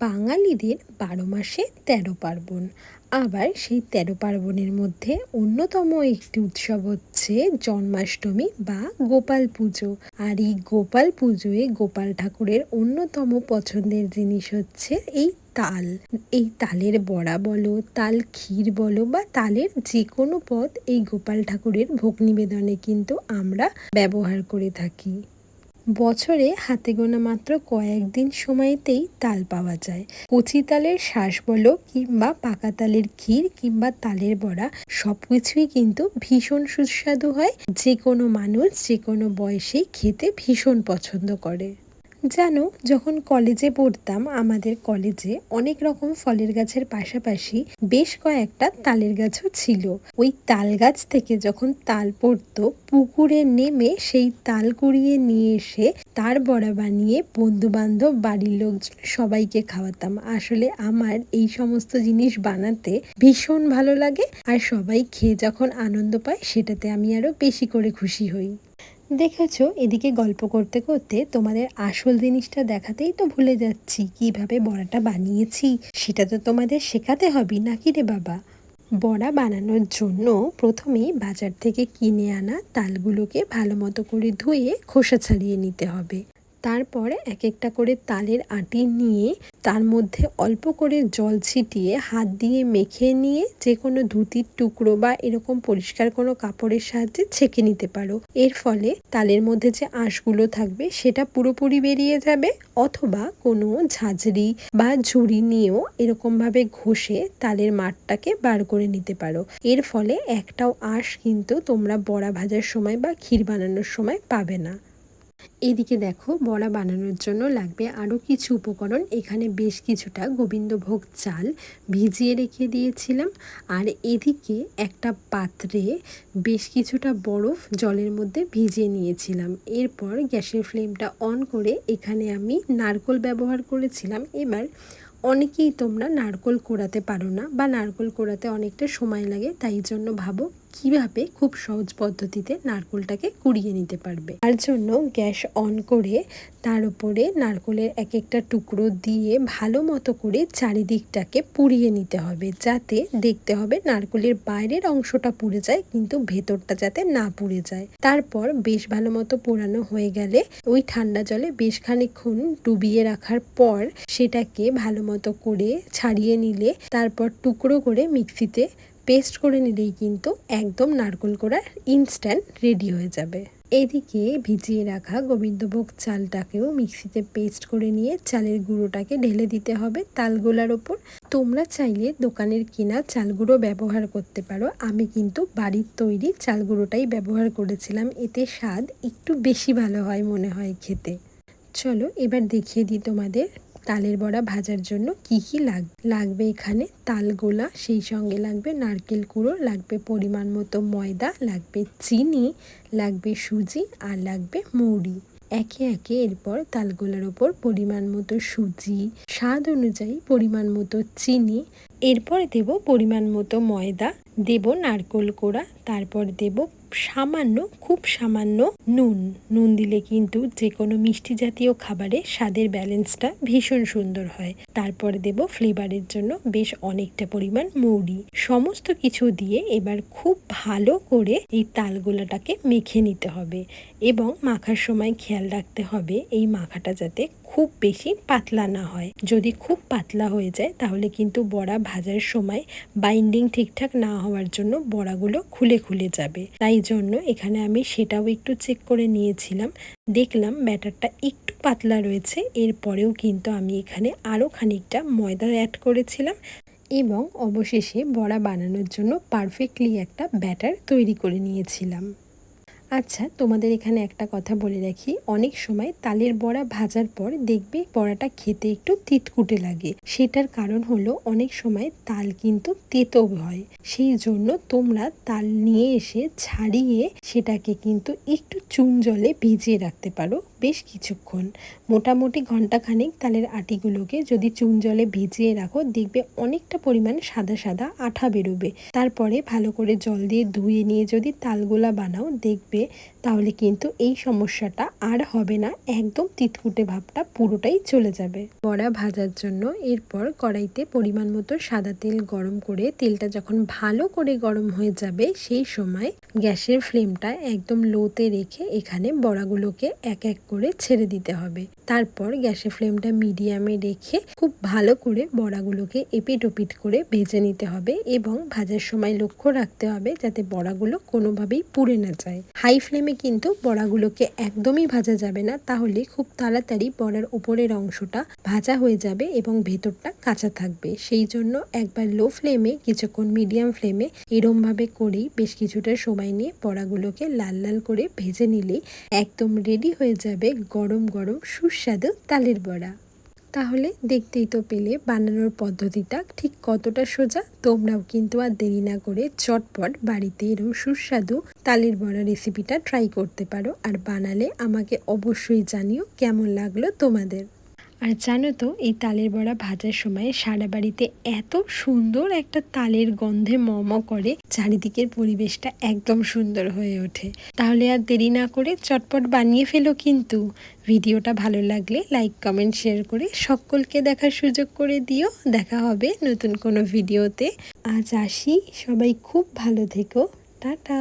বাঙালিদের বারো মাসে তেরো পার্বণ। আবার সেই তেরো পার্বণের মধ্যে অন্যতম একটি উৎসব হচ্ছে জন্মাষ্টমী বা গোপাল পুজো। আর এই গোপাল পুজোয় গোপাল ঠাকুরের অন্যতম পছন্দের জিনিস হচ্ছে এই তাল। এই তালের বড়া বলো, তাল ক্ষীর বলো বা তালের যে কোনো পদ এই গোপাল ঠাকুরের ভোগ নিবেদনে কিন্তু আমরা ব্যবহার করে থাকি। বছরে হাতে গোনা মাত্র কয়েকদিন সময়তেই তাল পাওয়া যায়। কচি তালের শ্বাস বলো কিংবা পাকা তালের ক্ষীর কিংবা তালের বড়া সব কিছুই কিন্তু ভীষণ সুস্বাদু হয়। যে কোনো মানুষ যে কোনো বয়সেই খেতে ভীষণ পছন্দ করে। জানো, যখন কলেজে পড়তাম, আমাদের কলেজে অনেক রকম ফলের গাছের পাশাপাশি বেশ কয়েকটা তালের গাছও ছিল। ওই তাল গাছ থেকে যখন তাল পড়তো, পুকুরে নেমে সেই তাল কুড়িয়ে নিয়ে এসে তার বড়া বানিয়ে বন্ধু বান্ধব বাড়ির লোক সবাইকে খাওয়াতাম। আসলে আমার এই সমস্ত জিনিস বানাতে ভীষণ ভালো লাগে আর সবাই খেয়ে যখন আনন্দ পায়, সেটাতে আমি আরও বেশি করে খুশি হই। দেখেছ, এদিকে গল্প করতে করতে তোমাদের আসল জিনিসটা দেখাতেই তো ভুলে যাচ্ছি, কীভাবে বড়াটা বানিয়েছি, সেটা তো তোমাদের শেখাতে হবে নাকি রে বাবা? বড়া বানানোর জন্য প্রথমেই বাজার থেকে কিনে আনা তালগুলোকে ভালো মতো করে ধুয়ে খোসা ছাড়িয়ে নিতে হবে। তারপর এক একটা করে তালের আটি নিয়ে তার মধ্যে অল্প করে জল ছিটিয়ে হাত দিয়ে মেখে নিয়ে যে কোনো ধুতির টুকরো বা এরকম পরিষ্কার কোনো কাপড়ের সাহায্যে ছেঁকে নিতে পারো। এর ফলে তালের মধ্যে যে আঁশগুলো থাকবে সেটা পুরোপুরি বেরিয়ে যাবে অথবা কোনো ঝাঁঝরি বা ঝুড়ি নিয়েও এরকমভাবে ঘষে তালের মাঠটাকে বার করে নিতে পারো। এর ফলে একটাও আঁশ কিন্তু তোমরা বড়া ভাজার সময় বা ক্ষীর বানানোর সময় পাবে না। এদিকে দেখো, বড়া বানানোর জন্য লাগবে আরও কিছু উপকরণ। এখানে বেশ কিছুটা গোবিন্দভোগ চাল ভিজিয়ে রেখে দিয়েছিলাম। আর এদিকে একটা পাত্রে বেশ কিছুটা বরফ জলের মধ্যে ভিজিয়ে নিয়েছিলাম। এরপর গ্যাসের ফ্লেমটা অন করে এখানে আমি নারকোল ব্যবহার করেছিলাম। এবার অনেকেই তোমরা নারকোল কোড়াতে পারো না বা নারকোল কোড়াতে অনেকটা সময় লাগে, তাই জন্য ভাবো কীভাবে খুব সহজ পদ্ধতিতে নারকোলটাকে কুড়িয়ে নিতে পারবে? তার জন্য গ্যাস অন করে তার উপরে নারকোলের এক একটা টুকরো দিয়ে ভালো মতো করে চারিদিকটাকে পুড়িয়ে নিতে হবে, যাতে দেখতে হবে নারকোলের বাইরের অংশটা পুড়ে যায় কিন্তু ভেতরটা যাতে না পুড়ে যায়। তারপর বেশ ভালো মতো পোড়ানো হয়ে গেলে ওই ঠান্ডা জলে বেশ খানিক্ষণ ডুবিয়ে রাখার পর সেটাকে ভালো মতো করে ছাড়িয়ে নিলে তারপর টুকরো করে মিক্সিতে পেস্ট করে নিলেই কিন্তু একদম নারকোল করা ইনস্ট্যান্ট রেডি হয়ে যাবে। এদিকে ভিজিয়ে রাখা গোবিন্দভোগ চালটাকেও মিক্সিতে পেস্ট করে নিয়ে চালের গুঁড়োটাকে ঢেলে দিতে হবে তালগোলার ওপর। তোমরা চাইলে দোকানের কেনা চাল গুঁড়ো ব্যবহার করতে পারো। আমি কিন্তু বাড়ির তৈরি চাল গুঁড়োটাই ব্যবহার করেছিলাম। এতে স্বাদ একটু বেশি ভালো হয় মনে হয় খেতে। চলো এবার দেখিয়ে দিই তোমাদের তালের বড়া ভাজার জন্য কি কি লাগ, লাগবে এখানে? তাল গোলা, সেই সঙ্গে লাগবে নারকেল কুড়ো, লাগবে পরিমাণ মতো ময়দা, লাগবে চিনি, লাগবে সুজি আর লাগবে মৌরি। একে একে এরপর তালগোলার ওপর পরিমাণ মতো সুজি, স্বাদ অনুযায়ী পরিমাণ মতো চিনি, এরপর দেব পরিমাণ মতো ময়দা, দেব নারকোল কোড়া, তারপর দেব সামান্য, খুব সামান্য নুন। নুন দিলে কিন্তু যে কোনো মিষ্টি জাতীয় খাবারে স্বাদের ব্যালেন্সটা ভীষণ সুন্দর হয়। তারপরে দেব ফ্লেভারের জন্য বেশ অনেকটা পরিমাণ মৌরি। সমস্ত কিছু দিয়ে এবার খুব ভালো করে এই তালগোলাটাকে মেখে নিতে হবে এবং মাখার সময় খেয়াল রাখতে হবে এই মাখাটা যাতে খুব বেশি পাতলা না হয়। যদি খুব পাতলা হয়ে যায়, তাহলে কিন্তু বড়া ভাজার সময় বাইন্ডিং ঠিকঠাক না হওয়ার জন্য বড়াগুলো খুলে খুলে যাবে। তাই জন্য এখানে আমি সেটাও একটু চেক করে নিয়েছিলাম। দেখলাম ব্যাটারটা একটু পাতলা রয়েছে। এরপরেও কিন্তু আমি এখানে আরও খানিকটা ময়দা অ্যাড করেছিলাম এবং অবশেষে বড়া বানানোর জন্য পারফেক্টলি একটা ব্যাটার তৈরি করে নিয়েছিলাম। আচ্ছা তোমাদের এখানে একটা কথা বলে রাখি। অনেক সময় তালের বড়া ভাজার পর দেখবে বড়াটা খেতে একটু তিতকুটে লাগে। সেটার কারণ হলো অনেক সময় তাল কিন্তু তেতো হয়। সেই জন্য তোমরা তাল নিয়ে এসে ছাড়িয়ে সেটাকে কিন্তু একটু চুন জলে ভিজিয়ে রাখতে পারো। বেশ কিছুক্ষণ। মোটামুটি ঘন্টাখানেক তালের আটিগুলোকে যদি চুন জলে ভিজিয়ে রাখো, দেখবে অনেকটা পরিমাণ সাদা সাদা আঠা বেরোবে। তারপরে ভালো করে জল দিয়ে ধুয়ে নিয়ে যদি তালগোলা বানাও, দেখবে তাহলে কিন্তু এই সমস্যাটা আর হবে না। একদম তিতকুটে ভাবটা পুরোটাই চলে যাবে। বড়া ভাজার জন্য এরপর কড়াইতে পরিমাণ মতো সাদা তেল গরম করে, তেলটা যখন ভালো করে গরম হয়ে যাবে, সেই সময় গ্যাসের ফ্লেমটা একদম লোতে রেখে এখানে বড়াগুলোকে এক এক করে ছেড়ে দিতে হবে। তারপর গ্যাসের ফ্লেমটা মিডিয়ামে রেখে খুব ভালো করে বড়াগুলোকে এপিট ওপিট করে ভেজে নিতে হবে এবং ভাজার সময় লক্ষ্য রাখতে হবে যাতে বড়াগুলো কোনোভাবেই পুড়ে না যায়। হাই ফ্লেমে কিন্তু বড়াগুলোকে একদমই ভাজা যাবে না, তাহলে খুব তাড়াতাড়ি বড়ার উপরের অংশটা ভাজা হয়ে যাবে এবং ভেতরটা কাঁচা থাকবে। সেই জন্য একবার লো ফ্লেমে, কিছুক্ষণ মিডিয়াম ফ্লেমে এরমভাবে করেই বেশ কিছুটা সময় নিয়ে বড়াগুলোকে লাল লাল করে ভেজে নিলেই একদম রেডি হয়ে যাবে। গরম গরম সুস্বাদু তালের বড়া। তাহলে দেখতেই তো পেলে বানানোর পদ্ধতিটা ঠিক কতটা সোজা। তোমরাও কিন্তু আর দেরি না করে চটপট বাড়িতে এরকম সুস্বাদু তালের বড়া রেসিপিটা ট্রাই করতে পারো। আর বানালে আমাকে অবশ্যই জানিও কেমন লাগল তোমাদের। আর জানো তো, এই তালের বড়া ভাজার সময় সারা বাড়িতে এত সুন্দর একটা তালের গন্ধে মম করে, চারিদিকের পরিবেশটা একদম সুন্দর হয়ে ওঠে। তাহলে আর দেরি না করে চটপট বানিয়ে ফেলো কিন্তু। ভিডিওটা ভালো লাগলে লাইক, কমেন্ট, শেয়ার করে সকলকে দেখার সুযোগ করে দিও। দেখা হবে নতুন কোনো ভিডিওতে। আজ আসি। সবাই খুব ভালো থেকো। টাটা।